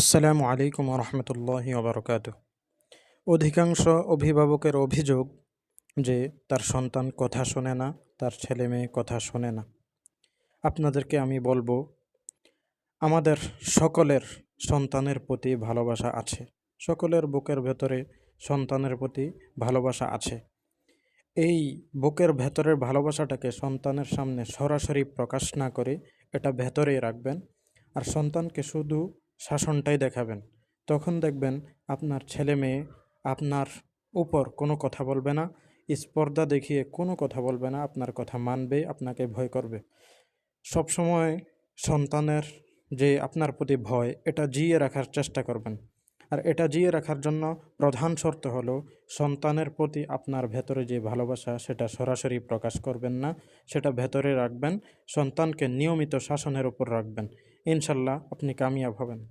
আসসালামু আলাইকুম রহমতুল্লাহ ওবরকাত। অধিকাংশ অভিভাবকের অভিযোগ যে তার সন্তান কথা শোনে না, তার ছেলে মেয়ে কথা শোনে না। আপনাদেরকে আমি বলব, আমাদের সকলের সন্তানের প্রতি ভালোবাসা আছে। সকলের বুকের ভেতরে সন্তানের প্রতি ভালোবাসা আছে। এই বুকের ভেতরের ভালোবাসাটাকে সন্তানের সামনে সরাসরি প্রকাশ না করে এটা ভেতরেই রাখবেন। আর সন্তানকে শুধু শাসনটাই দেখাবেন। তখন দেখবেন আপনার ছেলে মেয়ে আপনার উপর কোনো কথা বলবে না, স্পর্ধা দেখিয়ে কোনো কথা বলবে না, আপনার কথা মানবে, আপনাকে ভয় করবে। সবসময় সন্তানের যে আপনার প্রতি ভয়, এটা জিয়ে রাখার চেষ্টা করবেন। আর এটা জিয়ে রাখার জন্য প্রধান শর্ত হলো সন্তানের প্রতি আপনার ভেতরে যে ভালোবাসা, সেটা সরাসরি প্রকাশ করবেন না, সেটা ভেতরে রাখবেন, সন্তানকে নিয়মিত শাসনের উপর রাখবেন। ইনশাল্লাহ আপনি কামিয়াব হবেন।